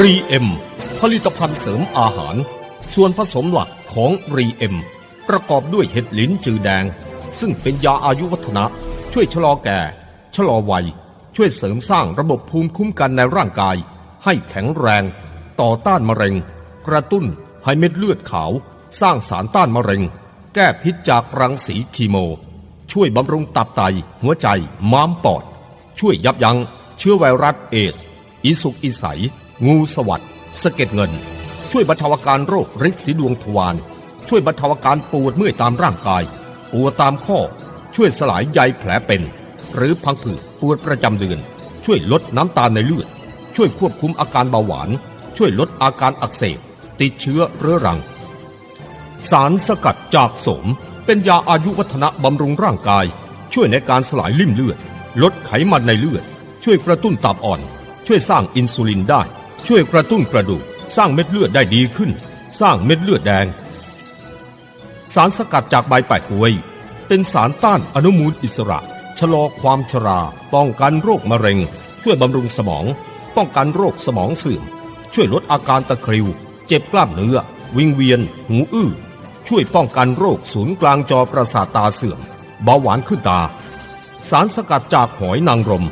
รีเอ็มผลิตภัณฑ์เสริมอาหาร ส่วนผสมหลักของรีเอ็มประกอบด้วยเห็ดลิ้นจือแดง ซึ่งเป็นยาอายุวัฒนะ ช่วยชะลอแก่ ชะลอวัย ช่วยเสริมสร้างระบบภูมิคุ้มกันในร่างกาย ให้แข็งแรง ต่อต้านมะเร็ง กระตุ้นให้เม็ดเลือดขาว สร้างสารต้านมะเร็ง แก้พิษจากรังสีคีโม ช่วยบำรุงตับไต หัวใจ ม้ามปอด ช่วยยับยั้งเชื้อไวรัสเอสอีสุกอีใส งูสวัสดสะเก็ดเงิน ช่วยบรรเทาอาการโรคริดสีดวงทวาร ช่วยบรรเทาอาการปวดเมื่อยตามร่างกาย ปวดตามข้อ ช่วยสลายใยแผลเป็น หรือพังผืดปวดประจำเดือน ช่วยลดน้ำตาลในเลือด ช่วยควบคุมอาการเบาหวาน ช่วยลดอาการอักเสบ ติดเชื้อเรื้อรัง สารสกัดจากสม เป็นยาอายุวัฒนะบำรุงร่างกาย ช่วยในการสลายลิ่มเลือด ลดไขมันในเลือด ช่วยกระตุ้นตับอ่อน ช่วยสร้างอินซูลินได้ ช่วยกระตุ้นกระดูก สร้างเม็ดเลือดได้ดีขึ้น สร้างเม็ดเลือดแดง สารสกัดจากใบแปะกล้วย เป็นสารต้านอนุมูลอิสระ ชะลอความชรา ป้องกันโรคมะเร็ง ช่วยบำรุงสมอง ป้องกันโรคสมองเสื่อม ช่วยลดอาการตะคริว เจ็บกล้ามเนื้อ วิงเวียน หูอื้อ ช่วยป้องกันโรคศูนย์กลางจอประสาทตาเสื่อม เบาหวานขึ้นตา สารสกัดจากหอยนางรม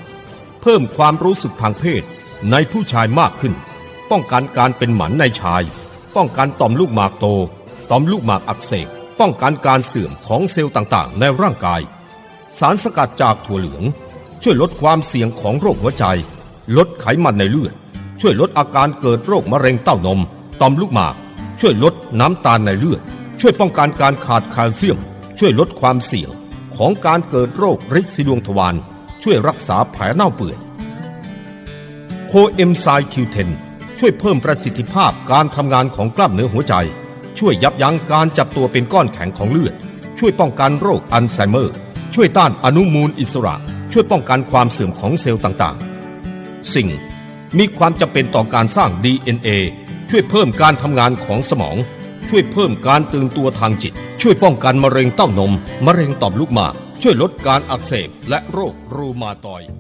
เพิ่มความรู้สึกทางเพศ ในผู้ชายมากขึ้น ป้องกันการเป็นหมันในชาย ป้องกันต่อมลูกหมากโต ต่อมลูกหมากอักเสบ ป้องกันการเสื่อมของเซลล์ต่างๆ ในร่างกาย สารสกัดจากถั่วเหลือง ช่วยลดความเสี่ยงของโรคหัวใจ ลดไขมันในเลือด ช่วยลดอาการเกิดโรคมะเร็งเต้านม ต่อมลูกหมาก ช่วยลดน้ำตาลในเลือด ช่วยป้องกันการขาดแคลเซียม ช่วยลดความเสี่ยงของการเกิดโรคริดสีดวงทวาร ช่วยรักษาแผลเน่าเปื่อย โคเอนไซม์คิวเทนช่วยเพิ่มประสิทธิภาพการทำงานของกล้ามเนื้อหัวใจ ช่วยยับยั้งการจับตัวเป็นก้อนแข็งของเลือด ช่วยป้องกันโรคอัลไซเมอร์ ช่วยต้านอนุมูลอิสระ ช่วยป้องกันความเสื่อมของเซลล์ต่างๆ สิ่งมีความจำเป็นต่อการสร้าง DNA ช่วยเพิ่มการทำงานของสมอง ช่วยเพิ่มการตื่นตัวทางจิต ช่วยป้องกันมะเร็งเต้านม มะเร็งต่อมลูกหมาก ช่วยลดการอักเสบและโรครูมาตอย์